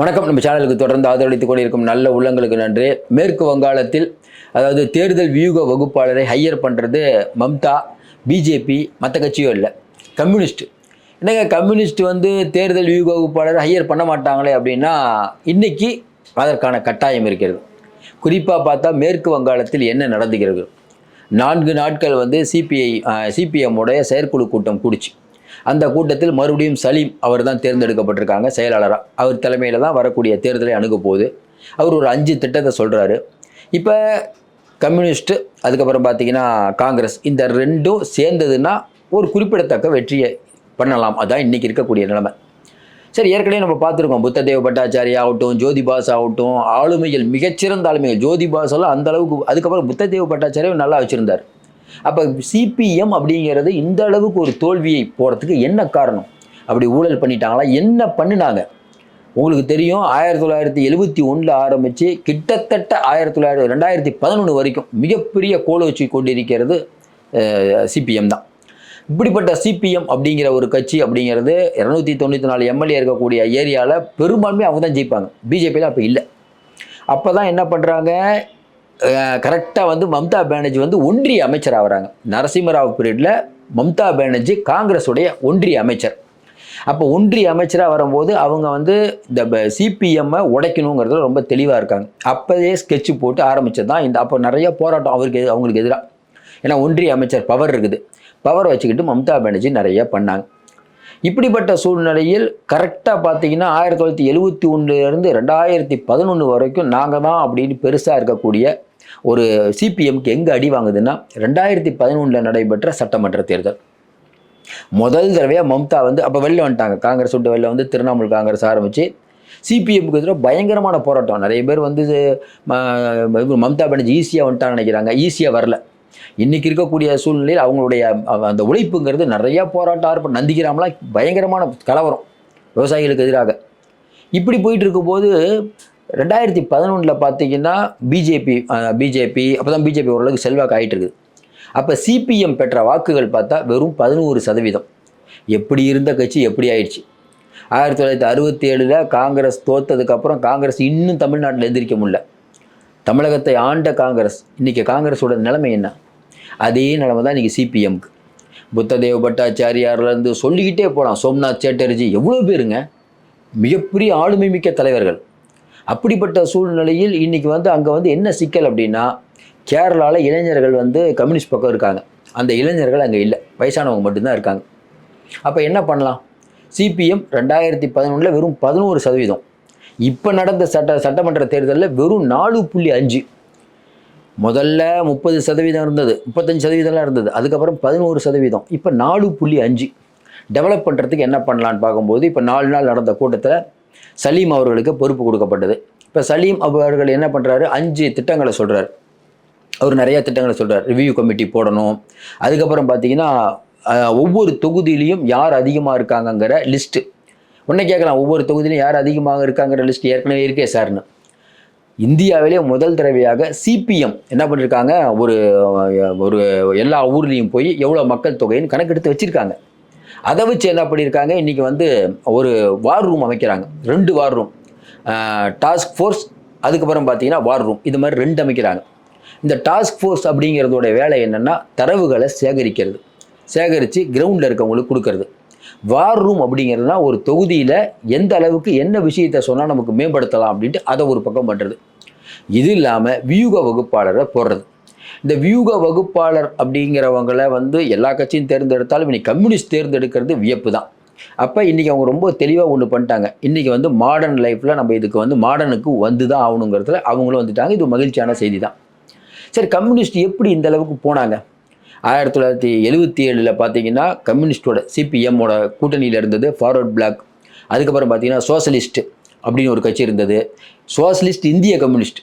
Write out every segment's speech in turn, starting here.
வணக்கம். நம்ம சேனலுக்கு தொடர்ந்து ஆதரவளித்துக் கொண்டிருக்கும் நல்ல உள்ளங்களுக்கு நன்றி. மேற்கு வங்காளத்தில் அதாவது தேர்தல் வியூக வகுப்பாளரை ஹையர் பண்ணுறது மம்தா பிஜேபி மற்ற கட்சியும் இல்லை. கம்யூனிஸ்ட். என்னங்க கம்யூனிஸ்ட் வந்து தேர்தல் வியூக வகுப்பாளரை ஹையர் பண்ண மாட்டாங்களே அப்படின்னா இன்றைக்கி அதற்கான கட்டாயம் இருக்கிறது. குறிப்பாக பார்த்தா மேற்கு வங்காளத்தில் என்ன நடந்துகிறது? நான்கு நாட்கள் வந்து சிபிஐ சிபிஎம் உடைய செயற்குழு கூட்டம் கூடிச்சு. அந்த கூட்டத்தில் மறுபடியும் சலீம் அவர் தான் தேர்ந்தெடுக்கப்பட்டிருக்காங்க. செயலாளராக அவர் தலைமையில் தான் வரக்கூடிய தேர்தலை அணுக போகுது. அவர் ஒரு அஞ்சு திட்டத்தை சொல்கிறாரு இப்போ கம்யூனிஸ்ட்டு அதுக்கப்புறம் பார்த்தீங்கன்னா காங்கிரஸ் இந்த ரெண்டும் சேர்ந்ததுன்னா ஒரு குறிப்பிடத்தக்க வெற்றியை பண்ணலாம். அதான் இன்றைக்கி இருக்கக்கூடிய நிலைமை. சரி ஏற்கனவே நம்ம பார்த்துருக்கோம். புத்ததேவ பட்டாச்சாரியா ஆகட்டும் ஜோதிபாஸ் ஆகட்டும் ஆளுமைகள் மிகச்சிறந்த ஆளுமைகள். ஜோதிபாஸ் எல்லாம் அந்த அளவுக்கு அதுக்கப்புறம் புத்ததேவ பட்டாச்சாரியும் நல்லா வச்சுருந்தார். அப்போ சிபிஎம் அப்படிங்கிறது இந்த அளவுக்கு ஒரு தோல்வியை போகிறதுக்கு என்ன காரணம்? அப்படி ஊழல் பண்ணிட்டாங்களா? என்ன பண்ணினாங்க? உங்களுக்கு தெரியும் ஆயிரத்தி தொள்ளாயிரத்தி எழுபத்தி ஒன்றில் ஆரம்பித்து கிட்டத்தட்ட ஆயிரத்தி தொள்ளாயிரத்தி ரெண்டாயிரத்தி பதினொன்று வரைக்கும் மிகப்பெரிய கோல வச்சு கொண்டிருக்கிறது சிபிஎம் தான். இப்படிப்பட்ட சிபிஎம் அப்படிங்கிற ஒரு கட்சி அப்படிங்கிறது இரநூத்தி தொண்ணூற்றி நாலு எம்எல்ஏ இருக்கக்கூடிய ஏரியாவில் பெரும்பான்மை அவங்க தான் ஜெயிப்பாங்க. பிஜேபியில் அப்போ இல்லை. அப்போ தான் என்ன பண்ணுறாங்க கரெக்டாக வந்து மம்தா பானர்ஜி வந்து ஒன்றிய அமைச்சர் ஆகிறாங்க. நரசிம்மராவ் பீரியடில் மம்தா பானர்ஜி காங்கிரஸுடைய ஒன்றிய அமைச்சர். அப்போ ஒன்றிய அமைச்சராக வரும்போது அவங்க வந்து இந்த சிபிஎம்மை உடைக்கணுங்கிறதுல ரொம்ப தெளிவாக இருக்காங்க. அப்போதே ஸ்கெட்ச் போட்டு ஆரம்பிச்சது தான் இந்த அப்போ நிறைய போராட்டம் அவருக்கு அவங்களுக்கு எதிராக ஏன்னா ஒன்றிய அமைச்சர் பவர் இருக்குது. பவர் வச்சுக்கிட்டு மம்தா பானர்ஜி நிறைய பண்ணாங்க. இப்படிப்பட்ட சூழ்நிலையில் கரெக்டாக பார்த்தீங்கன்னா ஆயிரத்தி தொள்ளாயிரத்தி எழுபத்தி ஒன்றுலேருந்து ரெண்டாயிரத்தி பதினொன்று வரைக்கும் நாங்கள் தான் அப்படின்னு பெருசாக இருக்கக்கூடிய ஒரு சிபிஎம்க்கு எங்கே அடி வாங்குதுன்னா ரெண்டாயிரத்தி பதினொன்றில் நடைபெற்ற சட்டமன்ற தேர்தல். முதல் தடவையாக மம்தா வந்து அப்போ வெளில வந்துட்டாங்க. காங்கிரஸ் விட்டு வெளில வந்து திரிணாமுல் காங்கிரஸ் ஆரம்பித்து சிபிஎம்க்கு எதிராக பயங்கரமான போராட்டம். நிறைய பேர் வந்து மம்தா பானர்ஜி ஈஸியாக வந்துட்டான்னு நினைக்கிறாங்க. ஈஸியாக வரல. இன்னைக்கு இருக்கக்கூடிய சூழ்நிலையில் அவங்களுடைய அந்த உழைப்புங்கிறது நிறையா போராட்டம் ஆர்ப்பாட்டம் நந்திக்கிறாமலாம் பயங்கரமான கலவரம் விவசாயிகளுக்கு எதிராக. இப்படி போயிட்டு இருக்கும்போது ரெண்டாயிரத்தி பதினொன்றில் பார்த்தீங்கன்னா பிஜேபி பிஜேபி அப்போ தான் பிஜேபி ஓரளவுக்கு செல்வாக்கு ஆகிட்டு இருக்குது அப்போ சிபிஎம் பெற்ற வாக்குகள் பார்த்தா வெறும் பதினோரு சதவீதம். எப்படி இருந்த கட்சி எப்படி ஆயிடுச்சு. ஆயிரத்தி தொள்ளாயிரத்தி அறுபத்தி ஏழில் காங்கிரஸ் தோத்ததுக்கப்புறம் காங்கிரஸ் இன்னும் தமிழ்நாட்டில் எந்திரிக்க முடியல. தமிழகத்தை ஆண்ட காங்கிரஸ். இன்றைக்கி காங்கிரஸோட நிலைமை என்ன? அதே நிலைமை தான் இன்றைக்கி சிபிஎம்க்கு புத்ததேவ் பட்டாச்சாரியார்லேருந்து சொல்லிக்கிட்டே போகலாம் சோம்நாத் சேட்டர்ஜி எவ்வளோ பேருங்க? மிகப்பெரிய ஆளுமை மிக்க தலைவர்கள். அப்படிப்பட்ட சூழ்நிலையில் இன்றைக்கி வந்து அங்கே வந்து என்ன சிக்கல் அப்படின்னா கேரளாவில் இளைஞர்கள் வந்து கம்யூனிஸ்ட் பக்கம் இருக்காங்க. அந்த இளைஞர்கள் அங்கே இல்லை. வயசானவங்க மட்டும்தான் இருக்காங்க. அப்போ என்ன பண்ணலாம்? சிபிஎம் ரெண்டாயிரத்தி பதினொன்றில் வெறும் பதினோரு சதவீதம். இப்போ நடந்த சட்ட சட்டமன்ற தேர்தலில் வெறும் நாலு புள்ளி அஞ்சு. முதல்ல முப்பது சதவீதம் இருந்தது. முப்பத்தஞ்சு சதவீதம்லாம் இருந்தது. அதுக்கப்புறம் பதினோரு சதவீதம். இப்போ நாலு புள்ளி அஞ்சு. டெவலப் பண்ணுறதுக்கு என்ன பண்ணலான்னு பார்க்கும்போது இப்போ நாலு நாள் நடந்த கூட்டத்தில் சலீம் அவர்களுக்கு பொறுப்பு கொடுக்கப்பட்டது. இப்போ சலீம் அவர்கள் என்ன பண்ணுறாரு அஞ்சு திட்டங்களை சொல்கிறார் அவர் நிறைய திட்டங்களை சொல்கிறார் ரிவ்யூ கமிட்டி போடணும். அதுக்கப்புறம் பார்த்தீங்கன்னா ஒவ்வொரு தொகுதியிலையும் யார் அதிகமாக இருக்காங்கங்கிற லிஸ்ட்டு உடனே கேட்கலாம் ஒவ்வொரு தொகுதியிலையும் யார் அதிகமாக இருக்காங்கிற லிஸ்ட் ஏற்கனவே இருக்கே சார்னு இந்தியாவிலே முதல் தடவையாக சிபிஎம் என்ன பண்ணியிருக்காங்க ஒரு ஒரு எல்லா ஊர்லேயும் போய் எவ்வளோ மக்கள் தொகைன்னு கணக்கெடுத்து வச்சுருக்காங்க. அதை வச்சு என்ன பண்ணியிருக்காங்க இன்றைக்கி வந்து ஒரு வார் ரூம் அமைக்கிறாங்க. ரெண்டு வார் ரூம் டாஸ்க் ஃபோர்ஸ் அதுக்கப்புறம் பார்த்தீங்கன்னா வார் ரூம் இது மாதிரி ரெண்டு அமைக்கிறாங்க. இந்த டாஸ்க் ஃபோர்ஸ் அப்படிங்கிறதோட வேலை என்னென்னா தரவுகளை சேகரிக்கிறது. சேகரித்து கிரவுண்டில் இருக்கவங்களுக்கு கொடுக்கறது. வார் ரூம் அப்படிங்கிறதுனா ஒரு தொகுதியில் எந்த அளவுக்கு என்ன விஷயத்தை சொன்னால் நமக்கு மேம்படுத்தலாம் அப்படின்ட்டு அதை ஒரு பக்கம் பண்ணுறது இது இல்லாமல் வியூக வகுப்பாளரை போடுறது. இந்த வியூக வகுப்பாளர் அப்படிங்கிறவங்கள வந்து எல்லா கட்சியும் தேர்ந்தெடுத்தாலும் இன்னைக்கு கம்யூனிஸ்ட் தேர்ந்தெடுக்கிறது வியப்பு தான். அப்போ இன்றைக்கி அவங்க ரொம்ப தெளிவாக ஒன்று பண்ணிட்டாங்க. இன்றைக்கி வந்து மாடர்ன் லைஃப்பில் நம்ம இதுக்கு வந்து மாடர்னுக்கு வந்து தான் ஆகணுங்கிறதுல அவங்களும் வந்துட்டாங்க. இது மகிழ்ச்சியான செய்தி தான். சரி கம்யூனிஸ்ட் எப்படி இந்த அளவுக்கு போனாங்க? ஆயிரத்தி தொள்ளாயிரத்தி எழுபத்தி ஏழில் பார்த்தீங்கன்னா கம்யூனிஸ்டோட சிபிஎம்மோட கூட்டணியில் இருந்தது ஃபார்வர்ட் பிளாக் அதுக்கப்புறம் பார்த்தீங்கன்னா சோசலிஸ்ட் அப்படின்னு ஒரு கட்சி இருந்தது. சோசலிஸ்ட் இந்திய கம்யூனிஸ்ட்.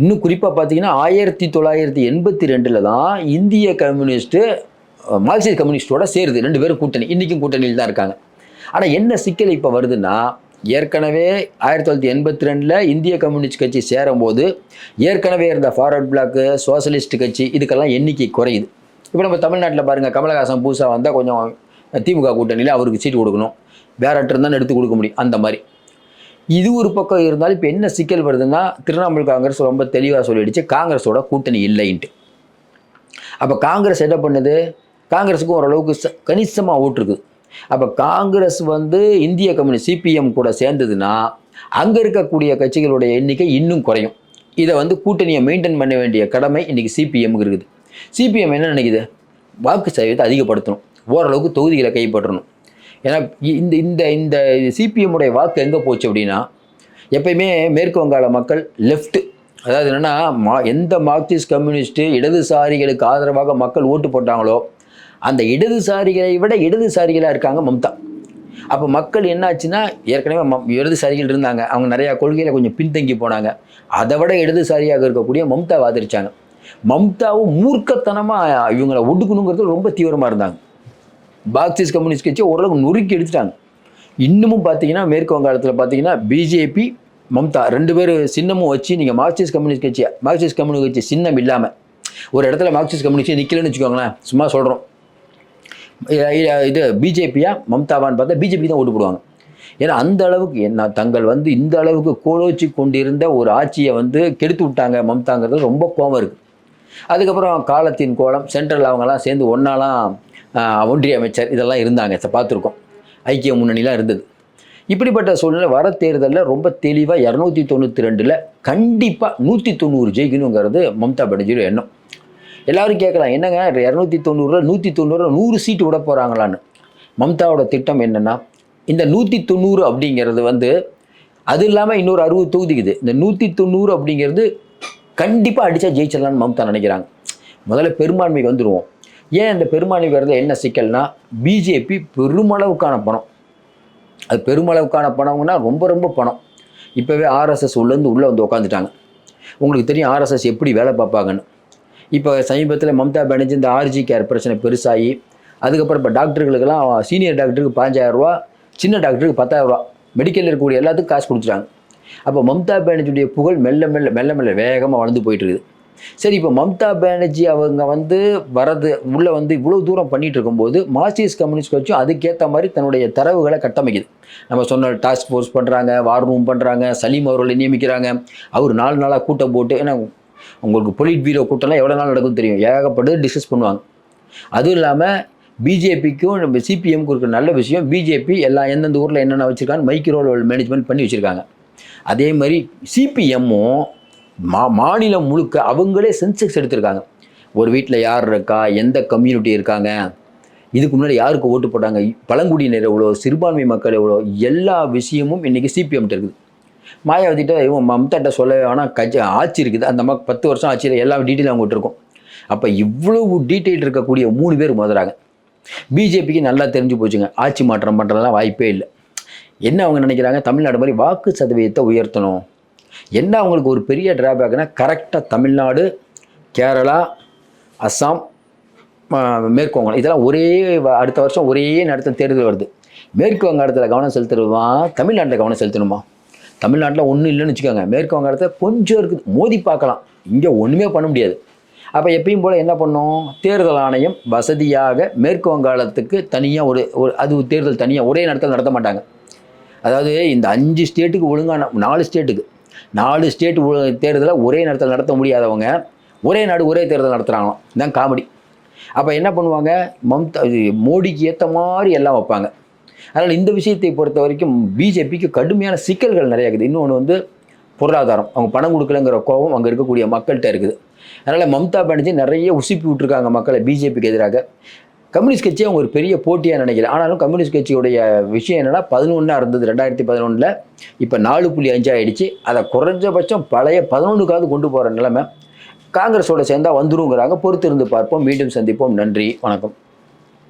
இன்னும் குறிப்பாக பார்த்தீங்கன்னா ஆயிரத்தி தொள்ளாயிரத்தி எண்பத்தி ரெண்டில் தான் இந்திய கம்யூனிஸ்ட்டு மார்க்சிஸ்ட் கம்யூனிஸ்டோட சேருது. ரெண்டு பேரும் கூட்டணி. இன்றைக்கும் கூட்டணியில் தான் இருக்காங்க. ஆனால் என்ன சிக்கல் இப்போ வருதுன்னா ஏற்கனவே ஆயிரத்தி தொள்ளாயிரத்தி எண்பத்தி ரெண்டில் இந்திய கம்யூனிஸ்ட் கட்சி சேரும்போது ஏற்கனவே இருந்த ஃபார்வர்ட் பிளாக்கு சோசலிஸ்ட் கட்சி இதுக்கெல்லாம் எண்ணிக்கை குறையுது. இப்போ நம்ம தமிழ்நாட்டில் பாருங்கள் கமலஹாசன் பூசா வந்தால் கொஞ்சம் திமுக கூட்டணியில் அவருக்கு சீட்டு கொடுக்கணும். வேறட்டு இருந்தாலும் எடுத்து கொடுக்க முடியும் அந்த மாதிரி. இது ஒரு பக்கம் இருந்தாலும் இப்போ என்ன சிக்கல் வருதுன்னா திரிணாமுல் காங்கிரஸ் ரொம்ப தெளிவாக சொல்லிடுச்சு காங்கிரஸோட கூட்டணி இல்லைன்ட்டு. அப்போ காங்கிரஸ் என்ன பண்ணுது? காங்கிரஸுக்கும் ஓரளவுக்கு கணிசமாக கணிசமாக ஓட்டுருக்குது அப்போ காங்கிரஸ் வந்து இந்திய கம்யூனிஸ்ட் சிபிஎம் கூட சேர்ந்ததுன்னா அங்கே இருக்கக்கூடிய கட்சிகளுடைய எண்ணிக்கை இன்னும் குறையும். இதை வந்து கூட்டணியை மெயின்டைன் பண்ண வேண்டிய கடமை இன்றைக்கி சிபிஎம்க்கு இருக்குது. சிபிஎம் என்ன நினைக்குது? வாக்கு சதவீதத்தை அதிகப்படுத்தணும். ஓரளவுக்கு தொகுதிகளை கைப்பற்றணும். ஏன்னா இந்த இந்த இந்த சிபிஎம்முடைய வாக்கு எங்கே போச்சு அப்படின்னா எப்பயுமே மேற்கு வங்காள மக்கள் லெஃப்ட்டு அதாவது என்னென்னா மா எந்த மார்க்சிஸ்ட் கம்யூனிஸ்ட்டு இடதுசாரிகளுக்கு ஆதரவாக மக்கள் ஓட்டு போட்டாங்களோ அந்த இடதுசாரிகளை விட இடதுசாரிகளாக இருக்காங்க மம்தா. அப்போ மக்கள் என்னாச்சுன்னா ஏற்கனவே ம இடதுசாரிகள் இருந்தாங்க. அவங்க நிறையா கொள்கையில் கொஞ்சம் பின்தங்கி போனாங்க. அதை விட இடதுசாரியாக இருக்கக்கூடிய மம்தாவை ஆதரிச்சாங்க. மம்தாவும் மூர்க்கத்தனமாக இவங்களை ஒடுக்கணுங்கிறது ரொம்ப தீவிரமாக இருந்தாங்க. மார்க்சிஸ்ட் கம்யூனிஸ்ட் கட்சி ஓரளவுக்கு நொறுக்கி எடுத்துட்டாங்க. இன்னமும் பார்த்தீங்கன்னா மேற்கு வங்காளத்தில் பார்த்தீங்கன்னா பிஜேபி மம்தா ரெண்டு பேர் சின்னமும் வச்சு நீங்கள் மார்க்சிஸ்ட் கம்யூனிஸ்ட் கட்சி மார்க்சிஸ்ட் கம்யூனிஸ்ட் கட்சி சின்னம் இல்லாமல் ஒரு இடத்துல மார்க்சிஸ்ட் கம்யூனிஸ்ட் நிற்கலன்னு வச்சுக்கோங்களேன் சும்மா சொல்கிறோம் இது பிஜேபியா மம்தாவான்னு பார்த்தா பிஜேபி தான் ஓட்டு போடுவாங்க. ஏன்னா அந்த அளவுக்கு என்ன தங்கள் வந்து இந்த அளவுக்கு கோலோச்சி கொண்டிருந்த ஒரு ஆட்சியை வந்து கெடுத்து விட்டாங்க மம்தாங்கிறது ரொம்ப கோபம் இருக்குது அதுக்கப்புறம் காலத்தின் கோலம் சென்ட்ரல் அவங்கெல்லாம் சேர்ந்து ஒன்றாலாம் ஒன்றிய அமைச்சர் இதெல்லாம் இருந்தாங்க. இதை பார்த்துருக்கோம். ஐக்கிய முன்னணிலாம் இருந்தது. இப்படிப்பட்ட சூழ்நிலை வர தேர்தலில் ரொம்ப தெளிவாக இரநூத்தி தொண்ணூற்றி ரெண்டில் கண்டிப்பாக நூற்றி தொண்ணூறு ஜெயிக்கணுங்கிறது மம்தா பானர்ஜியோட எண்ணம். எல்லாரும் கேட்கலாம் என்னங்க இரநூத்தி தொண்ணூறுரூவா நூற்றி தொண்ணூறுவா நூறு சீட்டு விட போகிறாங்களான்னு மம்தாவோட திட்டம் என்னென்னா இந்த நூற்றி தொண்ணூறு அப்படிங்கிறது வந்து அது இல்லாமல் இன்னொரு அறுபது தொகுதிக்குது. இந்த நூற்றி தொண்ணூறு அப்படிங்கிறது கண்டிப்பாக அடித்தா ஜெயிச்சிடலான்னு மம்தா நினைக்கிறாங்க. முதல்ல பெரும்பான்மைக்கு வந்துடுவோம் ஏன் இந்த பெரும்பான்மை வரது என்ன சிக்கல்னா பிஜேபி பெருமளவுக்கான பணம். அது பெருமளவுக்கான பணம்னா ரொம்ப ரொம்ப பணம். இப்போவே ஆர்எஸ்எஸ் உள்ளேருந்து உள்ளே வந்து உட்காந்துட்டாங்க உங்களுக்கு தெரியும் ஆர்எஸ்எஸ் எப்படி வேலை பார்ப்பாங்கன்னு. இப்போ சமீபத்தில் மம்தா பானர்ஜி இந்த ஆர்ஜி கேர் பிரச்சனை பெருசாகி அதுக்கப்புறம் இப்போ டாக்டர்களுக்கெல்லாம் சீனியர் டாக்டருக்கு பாஞ்சாயிரரூவா சின்ன டாக்டருக்கு பத்தாயிரரூவா மெடிக்கலில் இருக்கக்கூடிய எல்லாத்துக்கும் காசு கொடுத்துட்டாங்க. அப்போ மம்தா பானர்ஜியுடைய புகழ் மெல்ல மெல்ல மெல்ல மெல்ல வேகமாக வளர்ந்து போயிட்டு இருக்குது. சரி இப்போ மம்தா பானர்ஜி அவங்க வந்து வரது உள்ளே வந்து இவ்வளோ தூரம் பண்ணிட்டு இருக்கும்போது மார்க்சிஸ்ட் கம்யூனிஸ்ட் கட்சியும் அதுக்கேற்ற மாதிரி தன்னுடைய தரவுகளை கட்டமைக்குது. நம்ம சொன்ன டாஸ்க் ஃபோர்ஸ் பண்ணுறாங்க வார் ரூம் பண்ணுறாங்க சலீம் அவர்களை நியமிக்கிறாங்க. அவர் நாலு நாளாக கூட்டம் போட்டு ஏன்னா உங்களுக்கு பொலிட் பீரோ கூட்டம்லாம் எவ்வளோ நாள் நடக்கும் தெரியும். ஏகப்பட்டது டிஸ்கஸ் பண்ணுவாங்க. அதுவும் இல்லாமல் பிஜேபிக்கும் நம்ம சிபிஎம்க்கு இருக்கிற நல்ல விஷயம் பிஜேபி எல்லா எந்தெந்த ஊரில் என்னென்ன வச்சுருக்காங்க மைக்ரோ மேனேஜ்மெண்ட் பண்ணி வச்சுருக்காங்க. அதே மாதிரி சிபிஎம்மும் மா மாநிலம் முழுக்க அவங்களே சென்செக்ஸ் எடுத்திருக்காங்க. ஒரு வீட்டில் யார் இருக்கா எந்த கம்யூனிட்டி இருக்காங்க இதுக்கு முன்னாடி யாருக்கு ஓட்டு போட்டாங்க பழங்குடியினர் எவ்வளோ சிறுபான்மை மக்கள் எவ்வளோ எல்லா விஷயமும் இன்றைக்கி சிபிஎம்கிட்ட இருக்குது. மாயாவதிட்ட இவன் மம்தாட்ட சொல்ல ஆனால் கட்சி ஆட்சி இருக்குது. அந்த மாதிரி பத்து வருஷம் ஆட்சியில் எல்லா டீட்டெயிலும் அவங்ககிட்ட இருக்கும். அப்போ இவ்வளவு டீட்டெயில் இருக்கக்கூடிய மூணு பேர் முதலாங்க பிஜேபிக்கு நல்லா தெரிஞ்சு போச்சுங்க. ஆட்சி மாற்றம் பண்ணுறதுலாம் வாய்ப்பே இல்லை. என்ன அவங்க நினைக்கிறாங்க? தமிழ்நாடு மாதிரி வாக்கு சதவீதத்தை உயர்த்தணும். என்ன அவங்களுக்கு ஒரு பெரிய டிராபேக்னா கரெக்டாக தமிழ்நாடு கேரளா அஸ்ஸாம் மேற்கு இதெல்லாம் ஒரே அடுத்த வருஷம் ஒரே நேரத்தில் தேர்தல் வருது. மேற்கு வங்காளத்தில் கவனம் செலுத்துறதுமா தமிழ்நாட்டில் கவனம் செலுத்தணுமா? தமிழ்நாட்டில் ஒன்றும் இல்லைன்னு வச்சுக்கோங்க. மேற்கு வங்காளத்தில் கொஞ்சம் இருக்குது. மோதி பார்க்கலாம். இங்கே ஒன்றுமே பண்ண முடியாது. அப்போ எப்பயும் போல் என்ன பண்ணோம் தேர்தல் ஆணையம் வசதியாக மேற்கு வங்காளத்துக்கு தனியாக ஒரு ஒரு அது தேர்தல் தனியாக ஒரே நேரத்தில் நடத்த மாட்டாங்க. அதாவது இந்த அஞ்சு ஸ்டேட்டுக்கு ஒழுங்கான நாலு ஸ்டேட்டுக்கு. நாலு ஸ்டேட் தேர்தலை ஒரே நேரத்தில் நடத்த முடியாதவங்க ஒரே நாடு ஒரே தேர்தல் நடத்துகிறாங்களாம் இதுதான் காமெடி. அப்போ என்ன பண்ணுவாங்க? மம்தா மோடிக்கு ஏற்ற மாதிரி எல்லாம் வைப்பாங்க. அதனால் இந்த விஷயத்தை பொறுத்த வரைக்கும் பிஜேபிக்கு கடுமையான சிக்கல்கள் நிறைய இருக்குது. இன்னொன்று வந்து பொருளாதாரம். அவங்க பணம் கொடுக்கலங்கிற கோபம் அங்கே இருக்கக்கூடிய மக்கள்கிட்ட இருக்குது. அதனால் மம்தா பானர்ஜி நிறைய உசுப்பி விட்டுருக்காங்க மக்களை பிஜேபிக்கு எதிராக. கம்யூனிஸ்ட் கட்சி அவங்க ஒரு பெரிய போட்டியாக நினைக்கிறேன் ஆனாலும் கம்யூனிஸ்ட் கட்சியுடைய விஷயம் என்னென்னா பதினொன்றா இருந்தது. ரெண்டாயிரத்தி பதினொன்றில் இப்போ நாலு புள்ளி அஞ்சாகிடுச்சு அதை குறைஞ்சபட்சம் பழைய பதினொன்றுக்காவது கொண்டு போகிற நிலைமை காங்கிரஸோட சேர்ந்தால் வந்துருங்கிறாங்க. பொறுத்திருந்து பார்ப்போம். மீண்டும் சந்திப்போம். நன்றி. வணக்கம்.